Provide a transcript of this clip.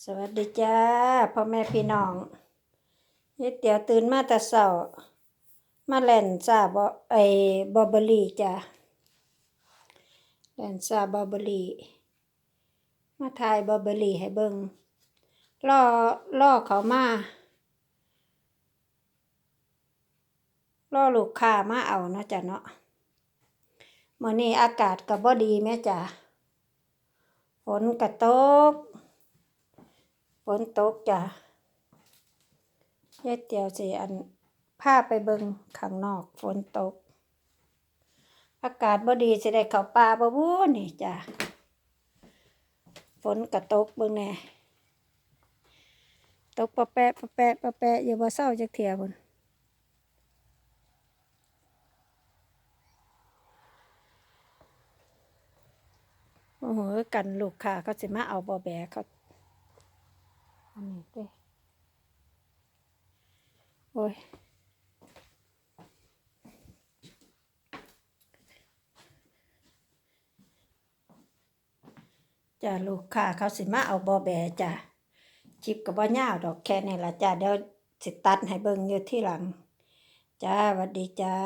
สวัสดีจ้าพ่อแม่พี่น้องเฮ็ดเตี๋ยวตื่นมาแต่เช้ามาเล่นซาบ่ไอ้บอเบอรี่จ้าเล่นซาบอเบอรี่มาถ่ายบอเบอรี่ให้เบิ่งรอรอเขามารอลูกค้ามาเอาเนาะจ้ะเนาะมื้อนี้อากาศก็บ่ดีแม่จ้าฝนก็ตก ฝนตกจ้ะยายเตียวสิอันพาไปเบิงข้างนอกฝนตก อากาศบ่ดีสิได้เข้าป่าบ่บู้นี่จ้ะฝนก็ตกเบิ่งแน่ตกปะแปะปะแปะปะแปะอย่าบ่เศร้าจักเที่ยพุ่นโอ้โหกันลูกค้าเขาสิมาเอาบ่แบเขา อันนี้เด้โอ้ยจ้าลูกค้าเขาสิมาเอาบอแบจ้ะคลิปกับบ่ยาวดอกแค่นี้ละจ้ะเดี๋ยวสิตัดให้เบิ่งอยู่ที่หลัง จ้าหวัดดีจ้า